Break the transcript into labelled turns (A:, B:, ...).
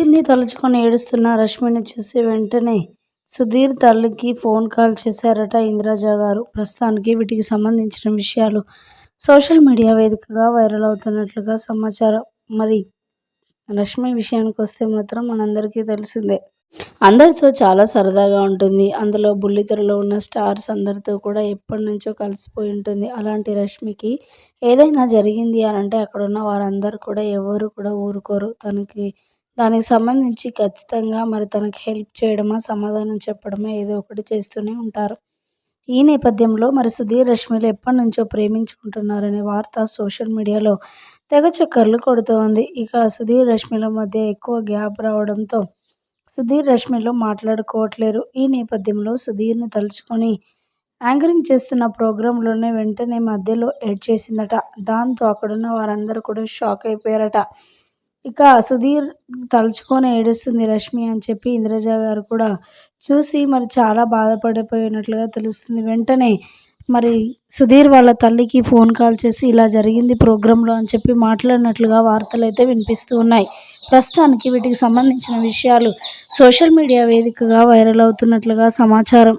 A: సుధీర్ని తలుచుకొని ఏడుస్తున్న రష్మిని చూసి వెంటనే సుధీర్ తల్లికి ఫోన్ కాల్ చేశారట ఇందిరాజా గారు. ప్రస్తుతానికి వీటికి సంబంధించిన విషయాలు సోషల్ మీడియా వేదికగా వైరల్ అవుతున్నట్లుగా సమాచారం. మరి రష్మి విషయానికి వస్తే మాత్రం మనందరికీ తెలిసిందే. అందరితో చాలా సరదాగా ఉంటుంది. అందులో బుల్లితెరలో ఉన్న స్టార్స్ అందరితో కూడా ఎప్పటి నుంచో కలిసిపోయి ఉంటుంది. అలాంటి రష్మికి ఏదైనా జరిగింది అని అంటే అక్కడ ఉన్న వారందరూ కూడా ఎవరు కూడా ఊరుకోరు. తనకి దానికి సంబంధించి ఖచ్చితంగా మరి తనకి హెల్ప్ చేయడమా సమాధానం చెప్పడమా ఏదో ఒకటి చేస్తూనే ఉంటారు. ఈ నేపథ్యంలో మరి సుధీర్ రష్మిలు ఎప్పటి నుంచో ప్రేమించుకుంటున్నారనే వార్త సోషల్ మీడియాలో తెగ చక్కర్లు కొడుతోంది. ఇక సుధీర్ రష్మిల మధ్య ఎక్కువ గ్యాప్ రావడంతో సుధీర్ రష్మిలో మాట్లాడుకోవట్లేరు. ఈ నేపథ్యంలో సుధీర్ని తలుచుకొని యాంకరింగ్ చేస్తున్న ప్రోగ్రాంలోనే వెంటనే మధ్యలో ఎడ్ చేసిందట దాంతో అక్కడున్న వారందరూ కూడా షాక్ అయిపోయారట. ఇక సుధీర్ తలుచుకొని ఏడుస్తుంది రష్మి అని చెప్పి ఇంద్రజ గారు కూడా చూసి మరి చాలా బాధపడిపోయినట్లుగా తెలుస్తుంది. వెంటనే మరి సుధీర్ వాళ్ళ తల్లికి ఫోన్ కాల్ చేసి ఇలా జరిగింది ప్రోగ్రాంలో అని చెప్పి మాట్లాడినట్లుగా వార్తలు అయితే వినిపిస్తూ ఉన్నాయి. ప్రస్తుతానికి వీటికి సంబంధించిన విషయాలు సోషల్ మీడియా వేదికగా వైరల్ అవుతున్నట్లుగా సమాచారం.